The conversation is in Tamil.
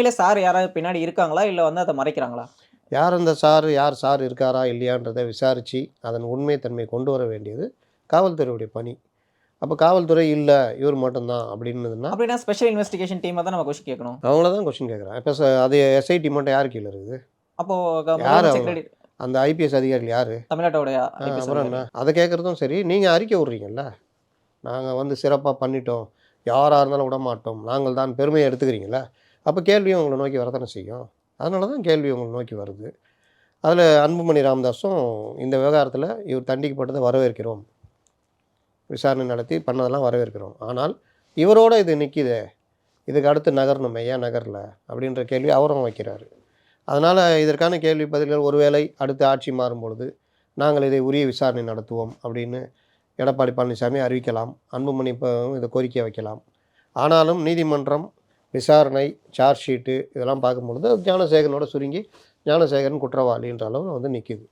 உண்மையிலே சார் யாராவது பின்னாடி இருக்காங்களா? இல்லை வந்து அதை மறைக்கிறாங்களா? யார் அந்த சார் யார் சார் இருக்காரா இல்லையான்றதை விசாரித்து அதன் உண்மைத்தன்மை கொண்டு வர வேண்டியது காவல்துறையுடைய பணி. அப்போ காவல்துறை இல்லை இவர் மட்டும்தான் அப்படின்னதுன்னா? அப்படின்னா ஸ்பெஷல் இன்வெஸ்டிகேஷன் டீமை தான் நம்ம கொஸ்டின் கேட்கணும். அவங்கள தான் கொஸ்டின் கேட்குறேன் இப்போ அது எஸ்ஐடி மட்டும் யார் கீழே இருக்குது? அப்போ யார் அந்த ஐபிஎஸ் அதிகாரிகள் யார்? தமிழ்நாட்டோடைய அப்புறம் என்ன? அதிகாரி. அதை கேட்குறதும் சரி. நீங்கள் அறிக்கை விட்றீங்கல்ல? நாங்கள் வந்து சிறப்பாக பண்ணிட்டோம். யாராக இருந்தாலும் விட மாட்டோம் நாங்கள் தான் பெருமையை எடுத்துக்கிறீங்களா அப்போ கேள்வியும் உங்களை நோக்கி வரதானே செய்யும். அதனால தான் கேள்வி உங்களை நோக்கி வருது. அதில் அன்புமணி ராமதாஸும் இந்த விவகாரத்தில் இவர் தண்டிக்கப்பட்டதை வரவேற்கிறோம். விசாரணை நடத்தி பண்ணதெல்லாம் வரவேற்கிறோம். ஆனால் இவரோட இது நிற்கிதே இதுக்கு அடுத்து நகரணும் ஏன் நகரில் அப்படின்ற கேள்வி அவரும் வைக்கிறாரு. அதனால் இதற்கான கேள்வி பதில்கள் ஒருவேளை அடுத்து ஆட்சி மாறும் பொழுது நாங்கள் இதை உரிய விசாரணை நடத்துவோம் அப்படின்னு எடப்பாடி பழனிசாமி அறிவிக்கலாம். அன்புமணி இப்போ இதை கோரிக்கை வைக்கலாம். ஆனாலும் நீதிமன்றம் விசாரணை சார்ஜ் ஷீட்டு இதெல்லாம் பார்க்கும்பொழுது ஞானசேகரனோட சுருங்கி ஞானசேகரன் குற்றவாளின்ற அளவில் வந்து நிற்கிது